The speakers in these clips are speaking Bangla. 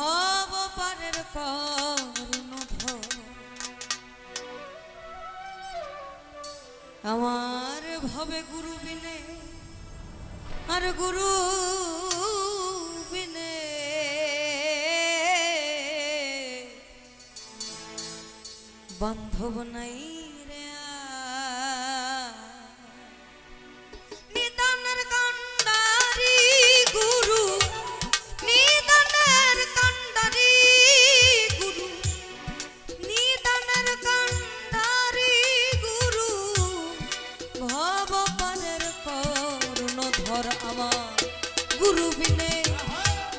ভব পারের কর্ণধর আমার ভবে গুরু বিনে আর গুরু বিনে বান্ধব নাই ধর আমার। গুরু বিনে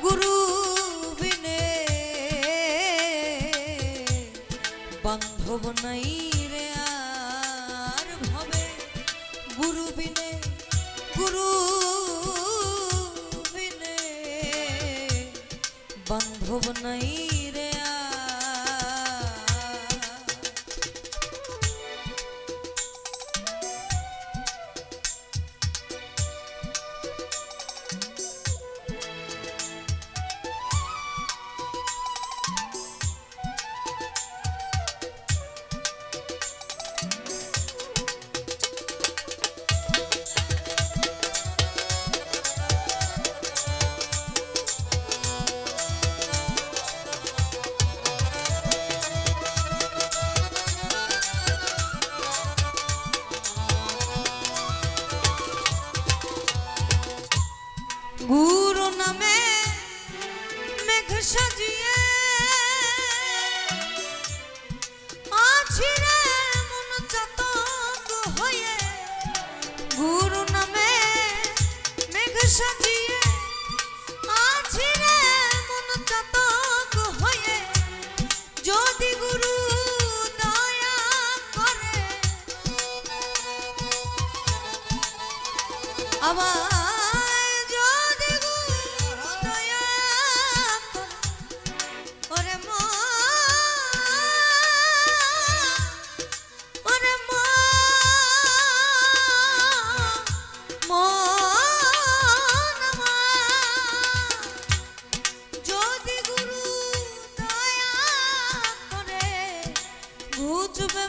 গুরু বিনে বান্ধব নাই রে আর ভবে। গুরু বিনে গুরু বিনে বান্ধব নাই গুরু নামে মেঘ সাজিয়ে আছি রে মন চাতক হয়ে। গুরু নামে মেঘ সাজিয়ে আছি রে মন চাতক হয়ে। যদি গুরু দয়া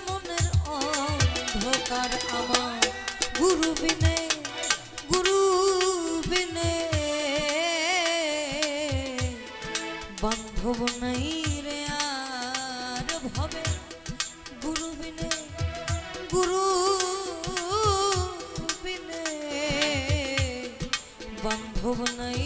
মনের অন্ধকার আমার। গুরু বিনে গুরু বিনে বান্ধব নাই রে আর ভবে। গুরু বিনে গুরু বিনে বান্ধব নাই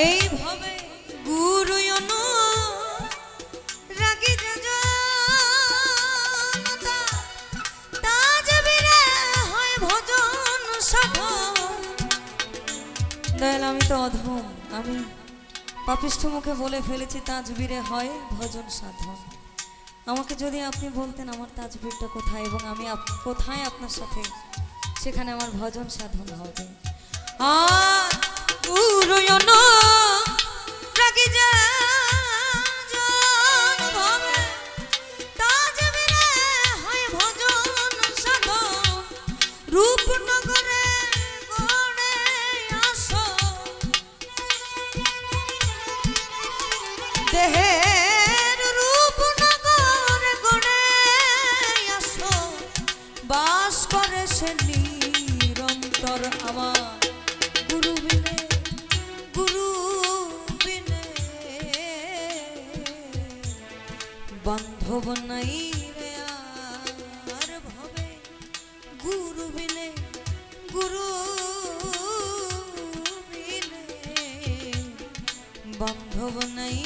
এই ভবে গুরু সাধন দয়াল, আমি তো অধম। আমি পাপিষ্ঠ মুখে বলে ফেলেছি তাজবিরে হয় ভজন সাধন। আমাকে যদি আপনি বলতেন আমার তাজবিরটা কোথায় এবং আমি কোথায় আপনার সাথে সেখানে আমার ভজন সাধন হবে। আর গুরুয়ন বান্ধব নাই রে আর ভবে। গুরু বিনে গুরু বিনে বান্ধব নাই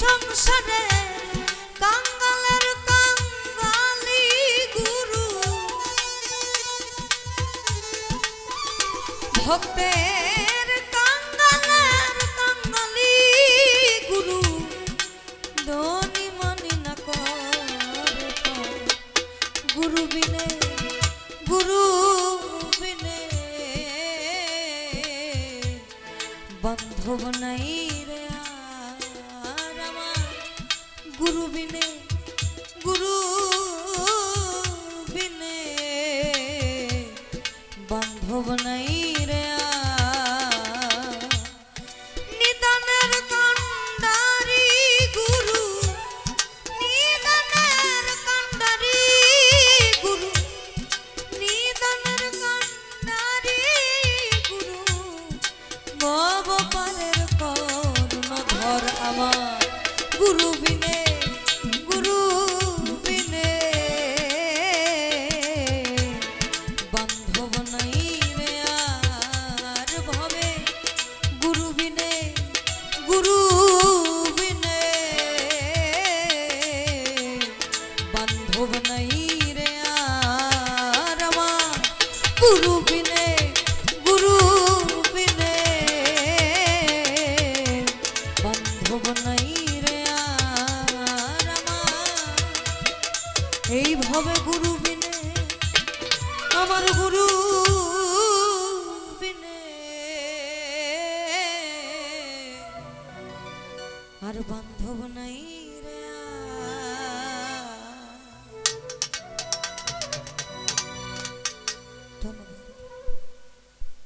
সংসারে কাঙ্গালের কাঙ্গালি গুরু। ভক্তের বিনে গুরু বিনে বান্ধব নাই পূর্বে